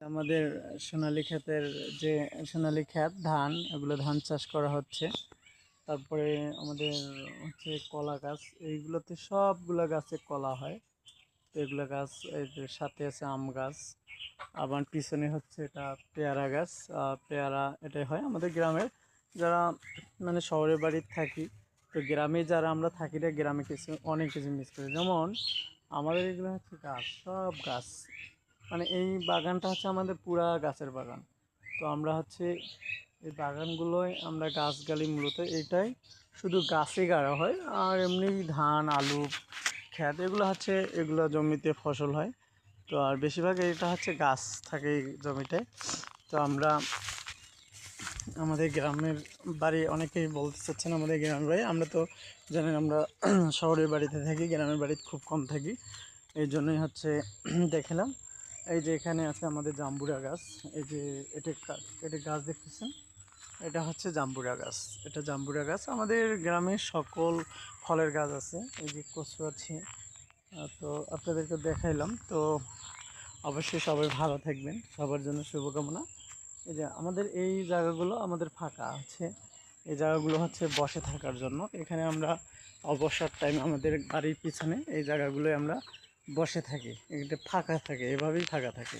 আমাদের সোনালী ক্ষেতের যে সোনালী ক্ষেত ধান, এগুলো ধান চাষ করা হচ্ছে। তারপরে আমাদের হচ্ছে কলা গাছ, এইগুলোতে সবগুলো গাছে কলা হয়। তো এগুলো গাছ সাথে আছে আম গাছ, আবার পিছনে হচ্ছে এটা পেয়ারা গাছ। পেয়ারা এটাই হয় আমাদের গ্রামের। যারা মানে শহরের বাড়িতে থাকি, তো গ্রামে যারা আমরা থাকি গ্রামে কিছু, অনেক কিছু মিস করি। যেমন আমাদের এগুলো হচ্ছে গাছ, সব গাছ। মানে এই বাগানটা হচ্ছে আমাদের পুরা গাছের বাগান। তো আমরা হচ্ছে এই বাগানগুলোয় আমরা গাছ গালি মূলত এটাই শুধু গাছে গাড়া হয় আর এমনি ধান, আলু খেত এগুলো হচ্ছে এগুলো জমিতে ফসল হয়। তো আর বেশিরভাগ এটা হচ্ছে গাছ থাকে এই জমিতে। তো আমরা আমাদের গ্রামের বাড়ি অনেকেই বলতে চাচ্ছেন আমাদের গ্রামের বাড়ি, আমরা তো জানেন আমরা শহরের বাড়িতে থাকি, গ্রামের বাড়িতে খুব কম থাকি। এই জন্যই হচ্ছে দেখালাম। এই যে এখানে আছে আমাদের জাম্বুরা গাছ। এই যে এটা এটা গাছ দেখতেছেন? এটা হচ্ছে জাম্বুরা গাছ। এটা জাম্বুরা গাছ। আমাদের গ্রামে সকল ফলের গাছ আছে। এই যে কচু আছে তো আপনাদেরকে দেখাইলাম। তো অবশ্যই সবাই ভালো থাকবেন। সবার জন্য শুভকামনা। এই যে আমাদের এই জায়গাগুলো আমাদের ফাঁকা আছে। এই জায়গাগুলো হচ্ছে বসে থাকার জন্য। এখানে আমরা অবসর টাইম আমাদের বাড়ির পিছনে এই জায়গাগুলোয় আমরা বসে থাকে এটা ফাঁকা থাকে এভাবেই ফাঁকা থাকে।